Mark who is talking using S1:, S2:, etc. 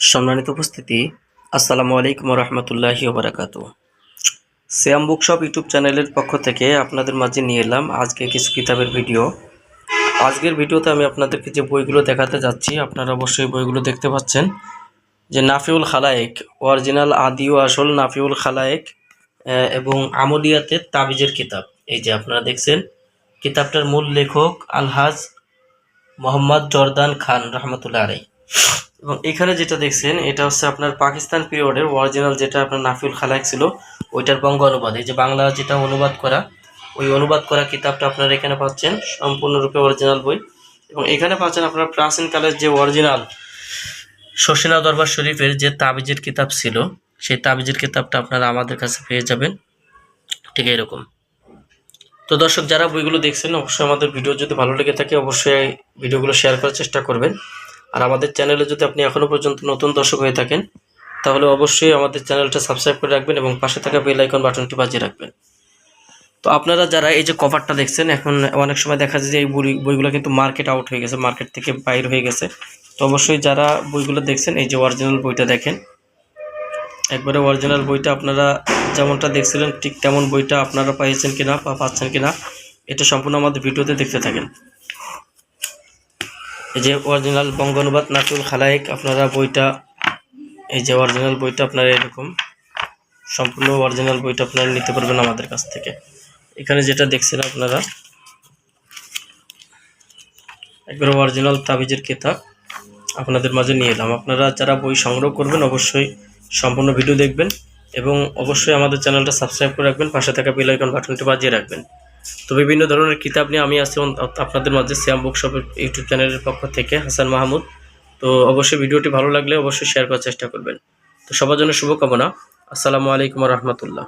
S1: সম্মানিত উপস্থিতি, আসসালামু আলাইকুম রহমতুল্লাহি ওবরাকাত। শ্যাম বুকশপ ইউটিউব চ্যানেলের পক্ষ থেকে আপনাদের মাঝে নিয়ে এলাম আজকে কিছু কিতাবের ভিডিও। আজকের ভিডিওতে আমি আপনাদেরকে যে বইগুলো দেখাতে যাচ্ছি, আপনারা অবশ্যই বইগুলো দেখতে পাচ্ছেন। যে নাফিউল খালায়েক, অরিজিনাল, আদি ও আসল নাফিউল খালায়েক এবং আমলিয়াতের তাবিজের কিতাব। এই যে আপনারা দেখছেন, কিতাবটার মূল লেখক আলহাজ মোহাম্মদ জর্দান খান, রহমতুল্লাহ আলাই এবং এখানে যেটা দেখছেন, এটা হচ্ছে আপনার পাকিস্তান পিরিয়ডের অরিজিনাল যেটা আপনার নাফিউল খালাক ছিল, ওইটার বঙ্গ অনুবাদ। এই যে বাংলা যেটা অনুবাদ করা, ওই অনুবাদ করা কিতাবটা আপনারা এখানে পাচ্ছেন, সম্পূর্ণরূপে অরিজিনাল বই। এবং এখানে পাচ্ছেন আপনারা প্রাচীনকালের যে অরিজিনাল শশীনা দরবার শরীফের যে তাবিজের কিতাব ছিল, সেই তাবিজের কিতাবটা আপনারা আমাদের কাছে পেয়ে যাবেন। ঠিক এরকম তো দর্শক, যারা বইগুলো দেখছেন, অবশ্যই আমাদের ভিডিও যদি ভালো লেগে থাকে, অবশ্যই ভিডিওগুলো শেয়ার করার চেষ্টা করবেন। আর আমাদের চ্যানেলে যদি আপনি এখনও পর্যন্ত নতুন দর্শক হয়ে থাকেন, তাহলে অবশ্যই আমাদের চ্যানেলটা সাবস্ক্রাইব করে রাখবেন এবং পাশে থাকা বেল আইকন বাটনটি বাজিয়ে রাখবেন। তো আপনারা যারা এই যে কভারটা দেখছেন, এখন অনেক সময় দেখা যায় যে এই বই বইগুলো কিন্তু মার্কেট আউট হয়ে গেছে মার্কেট থেকে বাইর হয়ে গেছে। তো অবশ্যই যারা বইগুলো দেখছেন, এই যে অরিজিনাল বইটা দেখেন। একবারে অরিজিনাল বইটা আপনারা যেমনটা দেখছিলেন, ঠিক তেমন বইটা আপনারা পাইছেন কিনা বা পাচ্ছেন কিনা, এটা সম্পূর্ণ আমাদের ভিডিওতে দেখতে থাকেন। এই যে অরিজিনাল বঙ্গ অনুবাদ নাচুল খালায়েক আপনারা বইটা, এই যে অরিজিনাল বইটা আপনারা এরকম সম্পূর্ণ অরিজিনাল বইটা আপনারা নিতে পারবেন আমাদের কাছ থেকে। এখানে যেটা দেখছেন আপনারা, একবারে অরিজিনাল তাবিজের কিতাব আপনাদের মাঝে নিয়ে এলাম। আপনারা যারা বই সংগ্রহ করবেন, অবশ্যই সম্পূর্ণ ভিডিও দেখবেন এবং অবশ্যই আমাদের চ্যানেলটা সাবস্ক্রাইব করে রাখবেন, পাশে থাকা বেল আইকন বাটনটি বাজিয়ে রাখবেন। তো বিভিন্ন ধরনের কিতাব নিয়ে আমি আছি আপনাদের মাঝে শ্যাম বুকশপের ইউটিউব চ্যানেলের পক্ষ থেকে হাসান মাহমুদ। তো অবশ্যই ভিডিওটি ভালো লাগলে অবশ্যই শেয়ার করার চেষ্টা করবেন। তো সবার জন্য শুভকামনা। আসসালামু আলাইকুম রহমতুল্লাহ।